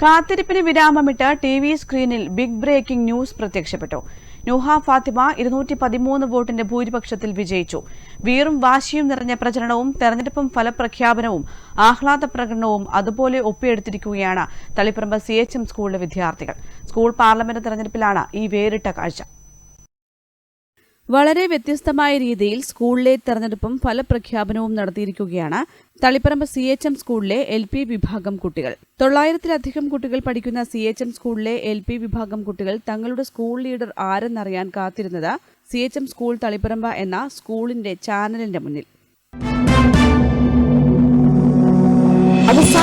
കാത്തിരിപ്പിന് വിരാമമിട്ട് T V സ്ക്രീനിൽ ബിഗ് ബ്രേക്കിംഗ് ന്യൂസ് പ്രത്യക്ഷപ്പെട്ടു. നുഹ ഫാത്തിമ ഇരുന്നൂറ്റി പതിമൂന്ന് വോട്ടിന്റെ ഭൂരിപക്ഷത്തിൽ വിജയിച്ചു. വീറും വാശിയും നിറഞ്ഞ പ്രചരണവും തെരഞ്ഞെടുപ്പും ഫലപ്രഖ്യാപനവും ആഹ്ലാദ പ്രകടനവും അതുപോലെ ഒപ്പിയെടുത്തിരിക്കുകയാണ് തളിപ്പറമ്പ് സി എച്ച് എം സ്കൂളിലെ വിദ്യാർത്ഥികൾ. സ്കൂൾ പാർലമെന്റ് തെരഞ്ഞെടുപ്പിലാണ് ഈ വേറിട്ട കാഴ്ച. വളരെ വ്യത്യസ്തമായ രീതിയിൽ സ്കൂളിലെ തെരഞ്ഞെടുപ്പും ഫലപ്രഖ്യാപനവും നടത്തിയിരിക്കുകയാണ് തളിപ്പറമ്പ് സി എച്ച് എം സ്കൂളിലെ എൽ പി വിഭാഗം കുട്ടികൾ. തൊള്ളായിരത്തിലധികം കുട്ടികൾ പഠിക്കുന്ന സി എച്ച് എം സ്കൂളിലെ എൽ പി വിഭാഗം കുട്ടികൾ തങ്ങളുടെ സ്കൂൾ ലീഡർ ആരെന്നറിയാൻ കാത്തിരുന്നത് C H M school Taliparamba എന്ന സ്കൂളിന്റെ ചാനലിന്റെ മുന്നിൽ.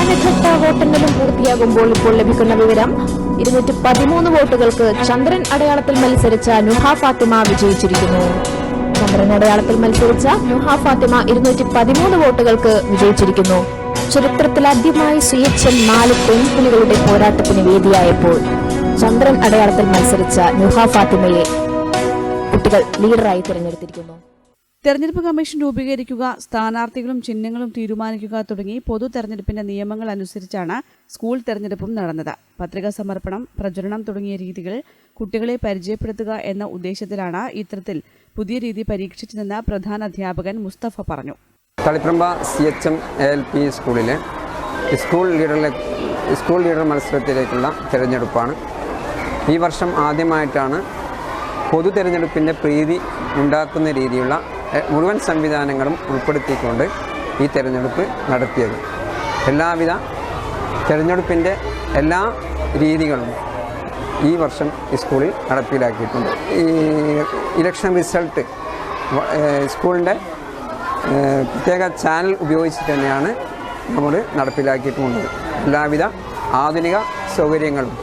അവസാനഘട്ട വോട്ടെണ്ണലും പൂർത്തിയാകുമ്പോൾ ഇപ്പോൾ ലഭിക്കുന്ന വിവരം ഇരുന്നൂറ്റി പതിമൂന്ന് വോട്ടുകൾക്ക് ചന്ദ്രൻ അടയാളത്തിൽ മത്സരിച്ച നുഹ ഫാത്തിമ വിജയിച്ചിരിക്കുന്നു. ചന്ദ്രൻ അടയാളത്തിൽ മത്സരിച്ച നുഹ ഫാത്തിമ ഇരുന്നൂറ്റി പതിമൂന്ന് വോട്ടുകൾക്ക് വിജയിച്ചിരിക്കുന്നു. ചരിത്രത്തിൽ ആദ്യമായി എം നാല് പെൺപുലികളുടെ പോരാട്ടത്തിന് വേദിയായപ്പോൾ ചന്ദ്രൻ അടയാളത്തിൽ മത്സരിച്ച നുഹ ഫാത്തിമയെ കുട്ടികൾ ലീഡറായി തിരഞ്ഞെടുത്തിരിക്കുന്നു. തെരഞ്ഞെടുപ്പ് കമ്മീഷൻ രൂപീകരിക്കുക സ്ഥാനാർത്ഥികളും ചിഹ്നങ്ങളും തീരുമാനിക്കുക തുടങ്ങി പൊതു തെരഞ്ഞെടുപ്പിന്റെ നിയമങ്ങൾ അനുസരിച്ചാണ് സ്കൂൾ തെരഞ്ഞെടുപ്പും നടന്നത്. പത്രികാ സമർപ്പണം പ്രചരണം തുടങ്ങിയ രീതികൾ കുട്ടികളെ പരിചയപ്പെടുത്തുക എന്ന ഉദ്ദേശത്തിലാണ് ഇത്തരത്തിൽ പുതിയ രീതി പരീക്ഷിച്ചതെന്ന് പ്രധാന അധ്യാപകൻ മുസ്തഫ പറഞ്ഞു. Taliparamba C H M L P സ്കൂളിലെ സ്കൂൾ ലീഡറിലെ സ്കൂൾ ലീഡർ മത്സരത്തിലേക്കുള്ള തിരഞ്ഞെടുപ്പാണ്. ഈ വർഷം ആദ്യമായിട്ടാണ് പൊതു തിരഞ്ഞെടുപ്പിന്റെ പ്രീതി ഉണ്ടാക്കുന്ന രീതിയിലുള്ള എ- മുഴുവൻ സംവിധാനങ്ങളും ഉൾപ്പെടുത്തിക്കൊണ്ട് ഈ തിരഞ്ഞെടുപ്പ് നടത്തിയത്. എല്ലാവിധ തിരഞ്ഞെടുപ്പിന്റെ എല്ലാ രീതികളും ഈ വർഷം ഈ സ്കൂളിൽ നടപ്പിലാക്കിയിട്ടുണ്ട്. ഈ ഇലക്ഷൻ റിസൾട്ട് സ്കൂളിന്റെ പ്രത്യേക ചാനൽ ഉപയോഗിച്ച് തന്നെയാണ് നമ്മൾ നടപ്പിലാക്കിയിട്ടുള്ളത്. എല്ലാവിധ ആധുനിക സൗകര്യങ്ങളും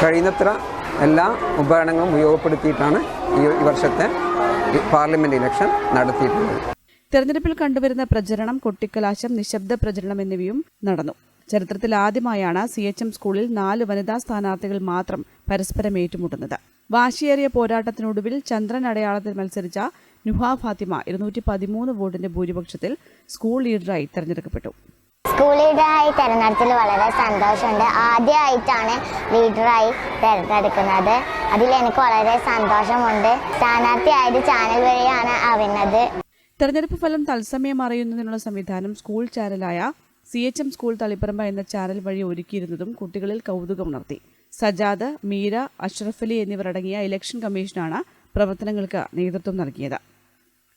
കഴിയുന്നത്ര എല്ലാ ഉപകരണങ്ങളും ഉപയോഗപ്പെടുത്തിയിട്ടാണ് ഈ വർഷത്തെ ഈ പാർലമെന്റ് ഇലക്ഷൻ നടത്തിയിട്ടുള്ളത് തെരഞ്ഞെടുപ്പിൽ കണ്ടുവരുന്ന പ്രചരണം കൊട്ടിക്കലാശം നിശബ്ദ പ്രചരണം എന്നിവയും നടന്നു. ചരിത്രത്തിൽ ആദ്യമായാണ് സി എച്ച് എം സ്കൂളിൽ നാല് വനിതാ സ്ഥാനാർത്ഥികൾ മാത്രം പരസ്പരം ഏറ്റുമുട്ടുന്നത്. വാശിയേറിയ പോരാട്ടത്തിനൊടുവിൽ ചന്ദ്രൻ അടയാളത്തിൽ മത്സരിച്ച നുഹ ഫാത്തിമ ഇരുന്നൂറ്റി പതിമൂന്ന് വോട്ടിന്റെ ഭൂരിപക്ഷത്തിൽ സ്കൂൾ ലീഡറായി തെരഞ്ഞെടുക്കപ്പെട്ടു. ലീഡറായി തിരഞ്ഞെടുത്തിൽ വളരെ സന്തോഷമുണ്ട്. ആദ്യമായിട്ടാണ് ലീഡറായി തിരഞ്ഞെടുക്കുന്നത്. അതിൽ എനിക്ക് വളരെ സന്തോഷമുണ്ട്. സ്ഥാനാർത്ഥിയായത് ചാനൽ വഴിയാണ് അറിയുന്നത് തെരഞ്ഞെടുപ്പ് ഫലം തത്സമയം അറിയുന്നതിനുള്ള സംവിധാനം school ചാനലായ C H M school Taliparamba എന്ന ചാനൽ വഴി ഒരുക്കിയിരുന്നതും കുട്ടികളിൽ കൗതുകമുണർത്തി സജാദ് മീര അഷ്റഫലി അടങ്ങിയ ഇലക്ഷൻ കമ്മീഷനാണ് പ്രവർത്തനങ്ങൾക്ക് നേതൃത്വം നൽകിയത്.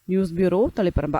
News bureau Taliparamba.